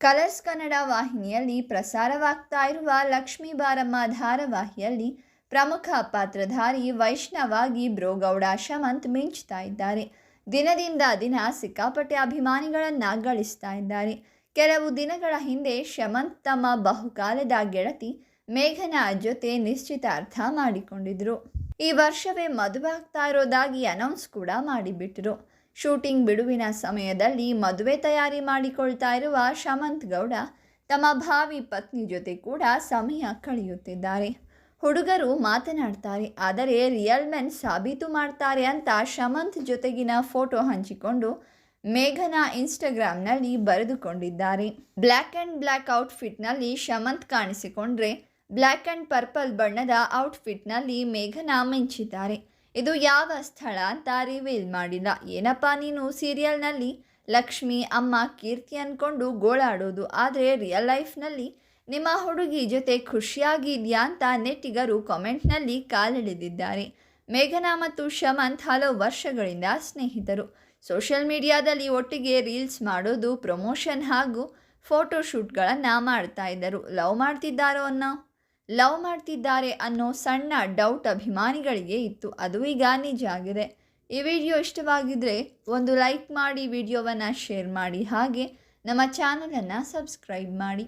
Colours Kannada ವಾಹಿನಿಯಲ್ಲಿ ಪ್ರಸಾರವಾಗ್ತಾ ಇರುವ ಲಕ್ಷ್ಮೀ ಬಾರಮ್ಮ ಧಾರಾವಾಹಿಯಲ್ಲಿ ಪ್ರಮುಖ ಪಾತ್ರಧಾರಿ ವೈಷ್ಣವಾಗಿ ಬ್ರೋಗೌಡ ಶಮಂತ್ ಮಿಂಚ್ತಾ ಇದ್ದಾರೆ. ದಿನದಿಂದ ದಿನ ಸಿಕ್ಕಾಪಟ್ಟೆ ಅಭಿಮಾನಿಗಳನ್ನ ಗಳಿಸ್ತಾ ಇದ್ದಾರೆ. ಕೆಲವು ದಿನಗಳ ಹಿಂದೆ ಶಮಂತ್ ತಮ್ಮ ಬಹುಕಾಲದ ಗೆಳತಿ ಮೇಘನಾ ಜೊತೆ ನಿಶ್ಚಿತಾರ್ಥ ಮಾಡಿಕೊಂಡಿದ್ರು. ಈ ವರ್ಷವೇ ಮದುವೆ ಆಗ್ತಾ ಇರೋದಾಗಿ ಅನೌನ್ಸ್ ಕೂಡ ಮಾಡಿಬಿಟ್ರು. ಶೂಟಿಂಗ್ ಬಿಡುವಿನ ಸಮಯದಲ್ಲಿ ಮದುವೆ ತಯಾರಿ ಮಾಡಿಕೊಳ್ತಾ ಇರುವ ಶಮಂತ್ ಗೌಡ ತಮ್ಮ ಭಾವಿ ಪತ್ನಿ ಜೊತೆ ಕೂಡ ಸಮಯ ಕಳೆಯುತ್ತಿದ್ದಾರೆ. ಹುಡುಗರು ಮಾತನಾಡ್ತಾರೆ, ಆದರೆ ರಿಯಲ್ ಮೆನ್ ಸಾಬೀತು ಮಾಡ್ತಾರೆ ಅಂತ ಶಮಂತ್ ಜೊತೆಗಿನ ಫೋಟೋ ಹಂಚಿಕೊಂಡು ಮೇಘನಾ ಇನ್ಸ್ಟಾಗ್ರಾಮ್ನಲ್ಲಿ ಬರೆದುಕೊಂಡಿದ್ದಾರೆ. ಬ್ಲ್ಯಾಕ್ ಆ್ಯಂಡ್ ಬ್ಲ್ಯಾಕ್ ಔಟ್ಫಿಟ್ನಲ್ಲಿ ಶಮಂತ್ ಕಾಣಿಸಿಕೊಂಡ್ರೆ ಬ್ಲ್ಯಾಕ್ ಆ್ಯಂಡ್ ಪರ್ಪಲ್ ಬಣ್ಣದ ಔಟ್ಫಿಟ್ನಲ್ಲಿ ಮೇಘನಾ ಮಿಂಚಿದ್ದಾರೆ ಇದು ಯಾವ ಸ್ಥಳ ಅಂತ ರಿವೀಲ್ ಮಾಡಿಲ್ಲ. ಏನಪ್ಪ ನೀನು ಸೀರಿಯಲ್ನಲ್ಲಿ ಲಕ್ಷ್ಮಿ, ಅಮ್ಮ, ಕೀರ್ತಿ ಅಂದ್ಕೊಂಡು ಗೋಳಾಡೋದು, ಆದರೆ ರಿಯಲ್ ಲೈಫ್ನಲ್ಲಿ ನಿಮ್ಮ ಹುಡುಗಿ ಜೊತೆ ಖುಷಿಯಾಗಿ ಖುಷಿಯಾಗಿದೆಯಾ ಅಂತ ನೆಟ್ಟಿಗರು ಕಾಮೆಂಟ್ನಲ್ಲಿ ಕಾಲೆಳೆದಿದ್ದಾರೆ. ಮೇಘನಾ ಮತ್ತು ಶಮಂತ್ ಹಲವು ವರ್ಷಗಳಿಂದ ಸ್ನೇಹಿತರು. ಸೋಷಿಯಲ್ ಮೀಡಿಯಾದಲ್ಲಿ ಒಟ್ಟಿಗೆ ರೀಲ್ಸ್ ಮಾಡೋದು ಪ್ರಮೋಷನ್ ಹಾಗೂ ಫೋಟೋಶೂಟ್ಗಳನ್ನು ಮಾಡ್ತಾ ಇದ್ದರು. ಲವ್ ಮಾಡ್ತಿದ್ದಾರೋ ಅನ್ನೋ ಲವ್ ಮಾಡ್ತಿದ್ದಾರೆ ಅನ್ನೋ ಸಣ್ಣ ಡೌಟ್ ಅಭಿಮಾನಿಗಳಿಗೆ ಇತ್ತು. ಅದು ಈಗ ನಿಜ ಆಗಿದೆ. ಈ ವಿಡಿಯೋ ಇಷ್ಟವಾಗಿದ್ದರೆ ಒಂದು ಲೈಕ್ ಮಾಡಿ ವಿಡಿಯೋವನ್ನು ಶೇರ್ ಮಾಡಿ. ಹಾಗೆ ನಮ್ಮ ಚಾನಲನ್ನು ಸಬ್ಸ್ಕ್ರೈಬ್ ಮಾಡಿ.